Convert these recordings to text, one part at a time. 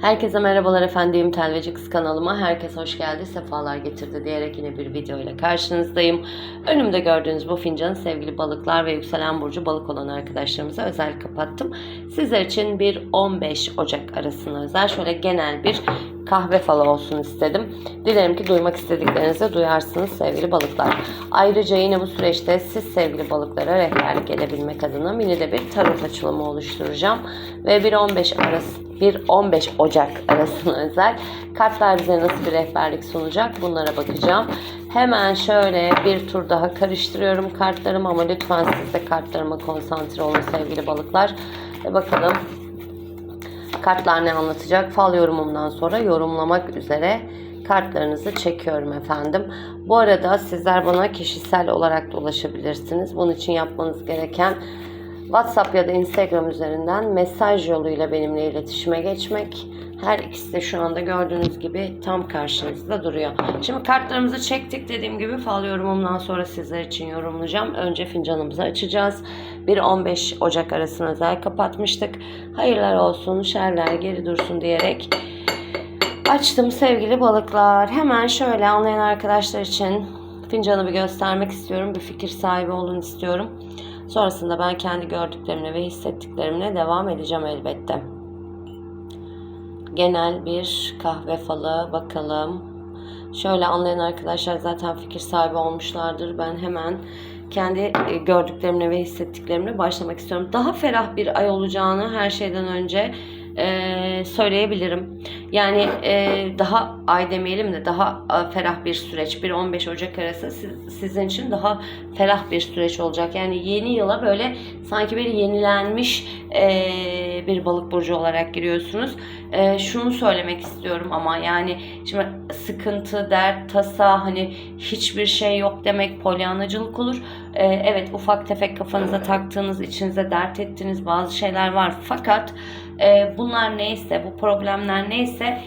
Herkese merhabalar efendim. Telveci Kız kanalıma herkes hoş geldi, sefalar getirdi diyerek yine bir video ile karşınızdayım. Önümde gördüğünüz bu fincanı sevgili balıklar ve yükselen burcu balık olan arkadaşlarımıza özel kapattım. Sizler için bir 15 Ocak arasına özel şöyle genel bir kahve falı olsun istedim. Dilerim ki duymak istediklerinizi duyarsınız sevgili balıklar. Ayrıca yine bu süreçte siz sevgili balıklara rehberlik edebilmek adına mini de bir tarot açılımı oluşturacağım. Ve bir 15 arası 1-15 Ocak arasına özel kartlar bize nasıl bir rehberlik sunacak bunlara bakacağım. Hemen şöyle bir tur daha karıştırıyorum kartlarımı ama lütfen siz de kartlarıma konsantre olun sevgili balıklar. E bakalım kartlar ne anlatacak? Fal yorumumdan sonra yorumlamak üzere kartlarınızı çekiyorum efendim. Bu arada sizler bana kişisel olarak da ulaşabilirsiniz. Bunun için yapmanız gereken WhatsApp ya da Instagram üzerinden mesaj yoluyla benimle iletişime geçmek. Her ikisi de şu anda gördüğünüz gibi tam karşınızda duruyor. Şimdi kartlarımızı çektik dediğim gibi fal yorumumdan sonra sizler için yorumlayacağım. Önce fincanımızı açacağız. 1-15 Ocak arasına özel kapatmıştık. Hayırlar olsun, şerler geri dursun diyerek açtım sevgili balıklar. Hemen şöyle anlayan arkadaşlar için fincanı bir göstermek istiyorum. Bir fikir sahibi olun istiyorum. Sonrasında ben kendi gördüklerimle ve hissettiklerimle devam edeceğim elbette. Genel bir kahve falı bakalım. Şöyle anlayan arkadaşlar zaten fikir sahibi olmuşlardır. Ben hemen kendi e, gördüklerimle ve hissettiklerimle başlamak istiyorum. Daha ferah bir ay olacağını her şeyden önce e, söyleyebilirim. Yani e, daha ay demeyelim de daha e, ferah bir süreç. 1-15 Ocak arası siz- sizin için daha ferah bir süreç olacak. Yani yeni yıla böyle sanki bir yenilenmiş e, bir balık burcu olarak giriyorsunuz. E, şunu söylemek istiyorum ama yani şimdi sıkıntı, dert, tasa hani hiçbir şey yok demek polyanacılık olur. E, evet ufak tefek kafanıza taktığınız, içinize dert ettiğiniz bazı şeyler var. Fakat e, bunlar neyse, bu problemler neyse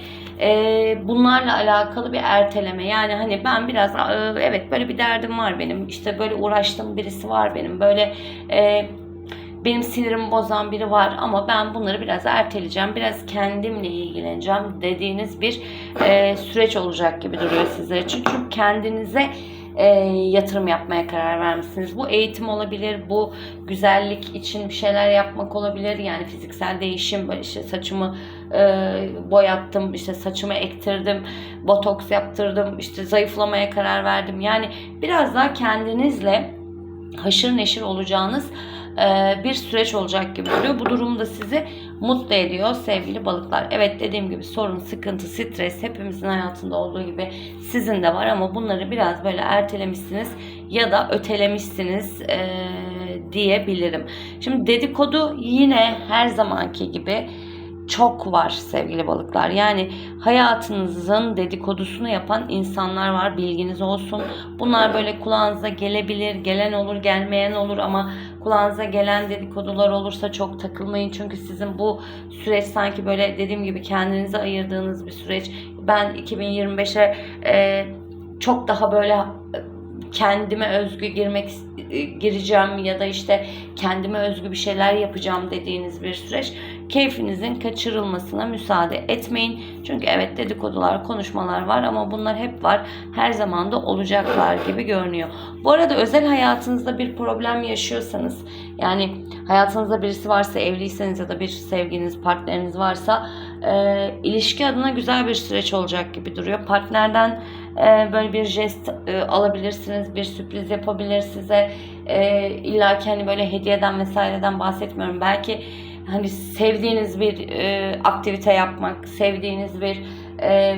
e, bunlarla alakalı bir erteleme. Yani hani ben biraz e, evet böyle bir derdim var benim. İşte böyle uğraştığım birisi var benim. Böyle e, benim sinirimi bozan biri var ama ben bunları biraz erteleyeceğim. Biraz kendimle ilgileneceğim dediğiniz bir e, süreç olacak gibi duruyor sizler için. Çünkü kendinize e, yatırım yapmaya karar vermişsiniz. Bu eğitim olabilir, bu güzellik için bir şeyler yapmak olabilir. Yani fiziksel değişim, böyle işte saçımı e, boyattım, işte saçımı ektirdim, botoks yaptırdım, işte zayıflamaya karar verdim. Yani biraz daha kendinizle haşır neşir olacağınız e, bir süreç olacak gibi duruyor. Bu durum da sizi mutlu ediyor sevgili balıklar. Evet dediğim gibi sorun, sıkıntı, stres hepimizin hayatında olduğu gibi sizin de var ama bunları biraz böyle ertelemişsiniz ya da ötelemişsiniz e, diyebilirim. Şimdi dedikodu yine her zamanki gibi çok var sevgili balıklar. Yani hayatınızın dedikodusunu yapan insanlar var. Bilginiz olsun. Bunlar böyle kulağınıza gelebilir. Gelen olur, gelmeyen olur ama kulağınıza gelen dedikodular olursa çok takılmayın. Çünkü sizin bu süreç sanki böyle dediğim gibi kendinize ayırdığınız bir süreç. Ben 2025'e e, çok daha böyle e, kendime özgü girmek e, gireceğim ya da işte kendime özgü bir şeyler yapacağım dediğiniz bir süreç keyfinizin kaçırılmasına müsaade etmeyin. Çünkü evet dedikodular, konuşmalar var ama bunlar hep var. Her zaman da olacaklar gibi görünüyor. Bu arada özel hayatınızda bir problem yaşıyorsanız yani hayatınızda birisi varsa evliyseniz ya da bir sevginiz, partneriniz varsa e, ilişki adına güzel bir süreç olacak gibi duruyor. Partnerden e, böyle bir jest e, alabilirsiniz, bir sürpriz yapabilir size. E, İlla ki hani böyle hediyeden vesaireden bahsetmiyorum. Belki hani sevdiğiniz bir e, aktivite yapmak, sevdiğiniz bir e,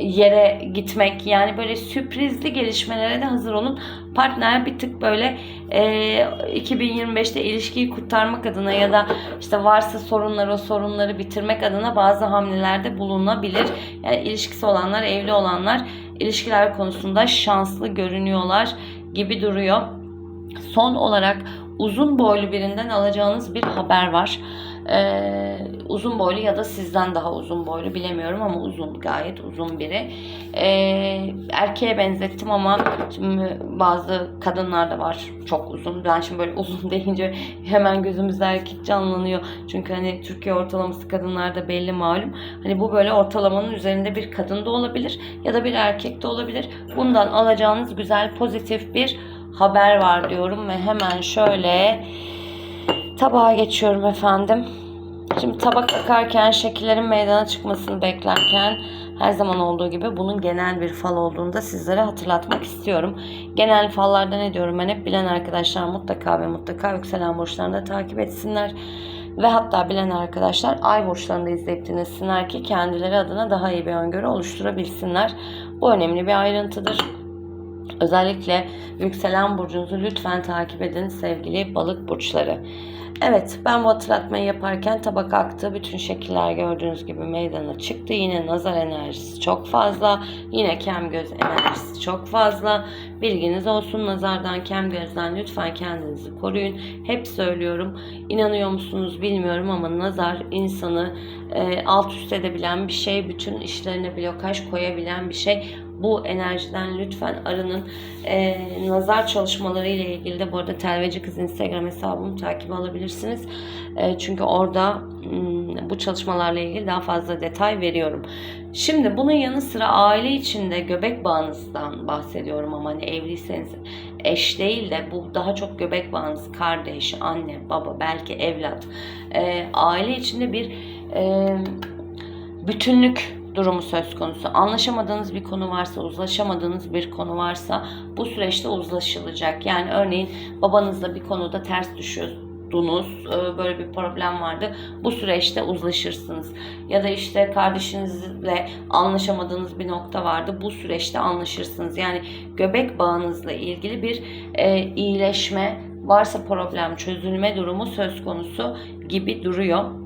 yere gitmek yani böyle sürprizli gelişmelere de hazır olun. Partner bir tık böyle e, 2025'te ilişkiyi kurtarmak adına ya da işte varsa sorunlar o sorunları bitirmek adına bazı hamlelerde bulunabilir. Yani ilişkisi olanlar, evli olanlar ilişkiler konusunda şanslı görünüyorlar gibi duruyor. Son olarak uzun boylu birinden alacağınız bir haber var. Ee, uzun boylu ya da sizden daha uzun boylu bilemiyorum ama uzun gayet uzun biri. E, erkeğe benzettim ama şimdi bazı kadınlar da var çok uzun. Ben şimdi böyle uzun deyince hemen gözümüzde erkek canlanıyor. Çünkü hani Türkiye ortalaması kadınlarda belli malum. Hani bu böyle ortalamanın üzerinde bir kadın da olabilir ya da bir erkek de olabilir. Bundan alacağınız güzel pozitif bir haber var diyorum ve hemen şöyle tabağa geçiyorum efendim. Şimdi tabak akarken şekillerin meydana çıkmasını beklerken her zaman olduğu gibi bunun genel bir fal olduğunu da sizlere hatırlatmak istiyorum. Genel fallarda ne diyorum ben hep bilen arkadaşlar mutlaka ve mutlaka yükselen burçlarını takip etsinler. Ve hatta bilen arkadaşlar ay burçlarını da izleyip dinlesinler ki kendileri adına daha iyi bir öngörü oluşturabilsinler. Bu önemli bir ayrıntıdır. Özellikle yükselen burcunuzu lütfen takip edin sevgili balık burçları. Evet ben bu hatırlatmayı yaparken tabak aktı. Bütün şekiller gördüğünüz gibi meydana çıktı. Yine nazar enerjisi çok fazla. Yine kem göz enerjisi çok fazla. Bilginiz olsun nazardan kem gözden lütfen kendinizi koruyun. Hep söylüyorum. İnanıyor musunuz bilmiyorum ama nazar insanı e, alt üst edebilen bir şey. Bütün işlerine blokaj koyabilen bir şey bu enerjiden lütfen arının. E, nazar çalışmaları ile ilgili de bu arada Telveci Kız Instagram hesabımı takip alabilirsiniz. E, çünkü orada m, bu çalışmalarla ilgili daha fazla detay veriyorum. Şimdi bunun yanı sıra aile içinde göbek bağınızdan bahsediyorum ama hani evliyseniz eş değil de bu daha çok göbek bağınız kardeş, anne, baba, belki evlat. E, aile içinde bir e, bütünlük durumu söz konusu. Anlaşamadığınız bir konu varsa, uzlaşamadığınız bir konu varsa bu süreçte uzlaşılacak. Yani örneğin babanızla bir konuda ters düşüyordunuz, e, böyle bir problem vardı. Bu süreçte uzlaşırsınız. Ya da işte kardeşinizle anlaşamadığınız bir nokta vardı. Bu süreçte anlaşırsınız. Yani göbek bağınızla ilgili bir e, iyileşme, varsa problem çözülme durumu söz konusu gibi duruyor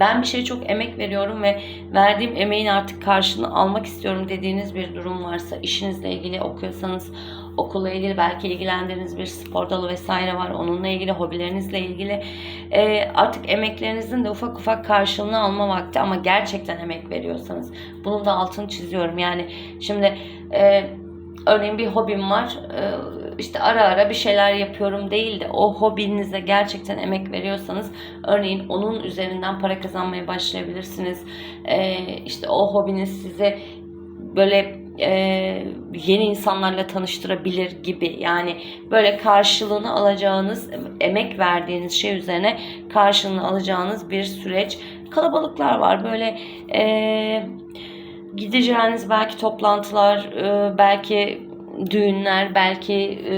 ben bir şeye çok emek veriyorum ve verdiğim emeğin artık karşılığını almak istiyorum dediğiniz bir durum varsa, işinizle ilgili okuyorsanız, okulla ilgili belki ilgilendiğiniz bir spor dalı vesaire var. Onunla ilgili, hobilerinizle ilgili e, artık emeklerinizin de ufak ufak karşılığını alma vakti ama gerçekten emek veriyorsanız. Bunun da altını çiziyorum. Yani şimdi e, örneğin bir hobim var. E, işte ara ara bir şeyler yapıyorum değil de o hobinize gerçekten emek veriyorsanız örneğin onun üzerinden para kazanmaya başlayabilirsiniz. Ee, işte o hobiniz size böyle e, yeni insanlarla tanıştırabilir gibi. Yani böyle karşılığını alacağınız emek verdiğiniz şey üzerine karşılığını alacağınız bir süreç. Kalabalıklar var. Böyle e, gideceğiniz belki toplantılar e, belki düğünler, belki e,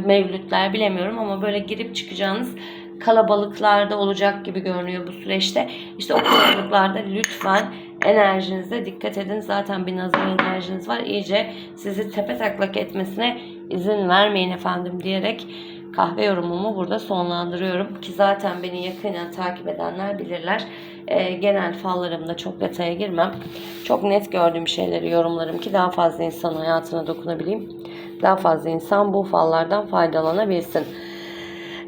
mevlütler bilemiyorum ama böyle girip çıkacağınız kalabalıklarda olacak gibi görünüyor bu süreçte. İşte o kalabalıklarda lütfen enerjinize dikkat edin. Zaten bir nazar enerjiniz var. İyice sizi tepe taklak etmesine izin vermeyin efendim diyerek kahve yorumumu burada sonlandırıyorum. Ki zaten beni yakından takip edenler bilirler. E, genel fallarımda çok detaya girmem. Çok net gördüğüm şeyleri yorumlarım ki daha fazla insan hayatına dokunabileyim. Daha fazla insan bu fallardan faydalanabilsin.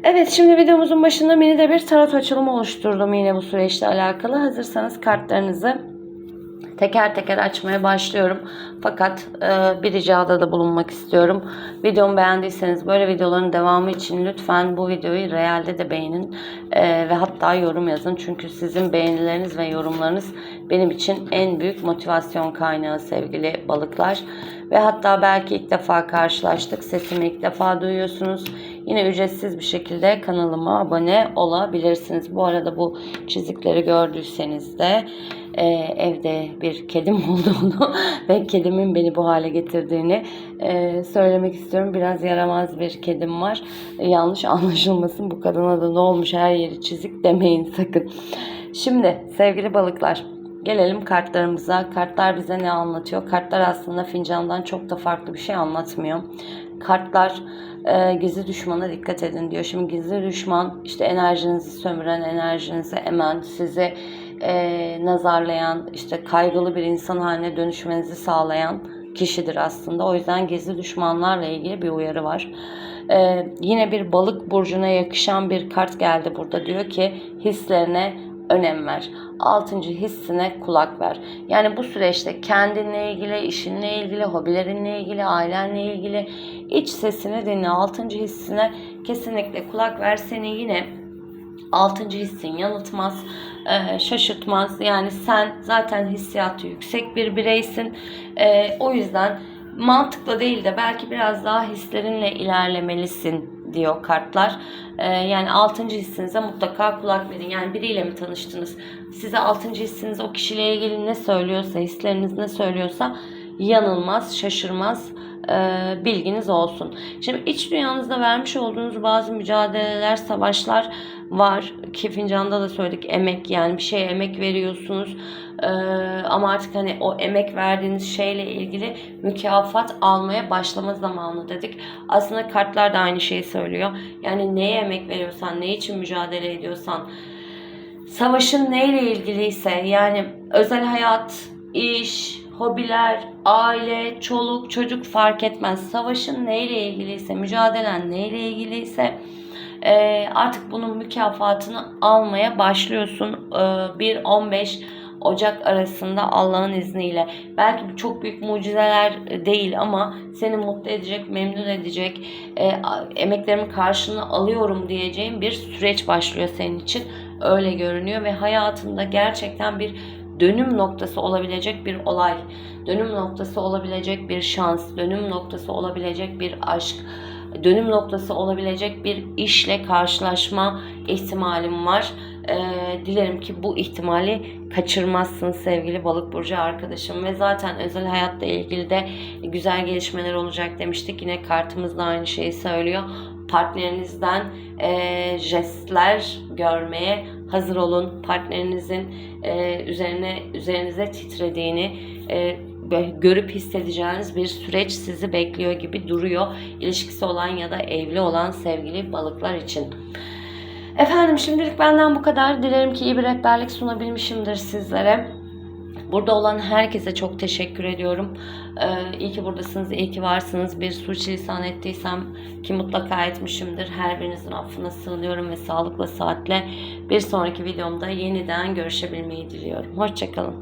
Evet şimdi videomuzun başında mini de bir tarot açılımı oluşturdum yine bu süreçle alakalı. Hazırsanız kartlarınızı teker teker açmaya başlıyorum. Fakat e, bir ricada da bulunmak istiyorum. Videomu beğendiyseniz böyle videoların devamı için lütfen bu videoyu realde de beğenin e, ve hatta yorum yazın. Çünkü sizin beğenileriniz ve yorumlarınız benim için en büyük motivasyon kaynağı sevgili balıklar. Ve hatta belki ilk defa karşılaştık. Sesimi ilk defa duyuyorsunuz. Yine ücretsiz bir şekilde kanalıma abone olabilirsiniz. Bu arada bu çizikleri gördüyseniz de e, evde bir kedim olduğunu ve kedimin beni bu hale getirdiğini e, söylemek istiyorum. Biraz yaramaz bir kedim var. E, yanlış anlaşılmasın bu kadına da ne olmuş her yeri çizik demeyin sakın. Şimdi sevgili balıklar Gelelim kartlarımıza. Kartlar bize ne anlatıyor? Kartlar aslında fincandan çok da farklı bir şey anlatmıyor. Kartlar e, gizli düşmana dikkat edin diyor. Şimdi gizli düşman işte enerjinizi sömüren, enerjinizi emen, sizi e, nazarlayan, işte kaygılı bir insan haline dönüşmenizi sağlayan kişidir aslında. O yüzden gizli düşmanlarla ilgili bir uyarı var. Ee, yine bir balık burcuna yakışan bir kart geldi burada. Diyor ki hislerine önem ver. Altıncı hissine kulak ver. Yani bu süreçte kendinle ilgili, işinle ilgili, hobilerinle ilgili, ailenle ilgili iç sesini dinle. Altıncı hissine kesinlikle kulak ver. Seni yine altıncı hissin yanıltmaz, e, şaşırtmaz. Yani sen zaten hissiyatı yüksek bir bireysin. E, o yüzden mantıkla değil de belki biraz daha hislerinle ilerlemelisin diyor kartlar. E, yani altıncı hissinize mutlaka kulak verin. Yani biriyle mi tanıştınız? Size altıncı hissiniz o kişiyle ilgili ne söylüyorsa, hisleriniz ne söylüyorsa yanılmaz, şaşırmaz e, bilginiz olsun. Şimdi iç dünyanızda vermiş olduğunuz bazı mücadeleler, savaşlar var. Ki fincanda da söyledik emek yani bir şeye emek veriyorsunuz. E, ama artık hani o emek verdiğiniz şeyle ilgili mükafat almaya başlama zamanı dedik. Aslında kartlar da aynı şeyi söylüyor. Yani neye emek veriyorsan, ne için mücadele ediyorsan, savaşın neyle ilgiliyse yani özel hayat, iş, hobiler, aile, çoluk, çocuk fark etmez. Savaşın neyle ilgiliyse, mücadelen neyle ilgiliyse e, artık bunun mükafatını almaya başlıyorsun. E, 1-15 Ocak arasında Allah'ın izniyle. Belki çok büyük mucizeler değil ama seni mutlu edecek, memnun edecek, e, emeklerimin karşılığını alıyorum diyeceğim bir süreç başlıyor senin için. Öyle görünüyor ve hayatında gerçekten bir dönüm noktası olabilecek bir olay, dönüm noktası olabilecek bir şans, dönüm noktası olabilecek bir aşk, dönüm noktası olabilecek bir işle karşılaşma ihtimalim var. Ee, dilerim ki bu ihtimali kaçırmazsın sevgili balık burcu arkadaşım ve zaten özel hayatla ilgili de güzel gelişmeler olacak demiştik. Yine kartımız da aynı şeyi söylüyor. Partnerinizden e, jestler görmeye hazır olun. Partnerinizin e, üzerine üzerinize titrediğini e, görüp hissedeceğiniz bir süreç sizi bekliyor gibi duruyor. İlişkisi olan ya da evli olan sevgili balıklar için. Efendim şimdilik benden bu kadar. Dilerim ki iyi bir rehberlik sunabilmişimdir sizlere. Burada olan herkese çok teşekkür ediyorum. Ee, iyi ki buradasınız, iyi ki varsınız. Bir suçlisan ettiysem ki mutlaka etmişimdir. Her birinizin affına sığınıyorum ve sağlıkla saatle bir sonraki videomda yeniden görüşebilmeyi diliyorum. Hoşçakalın.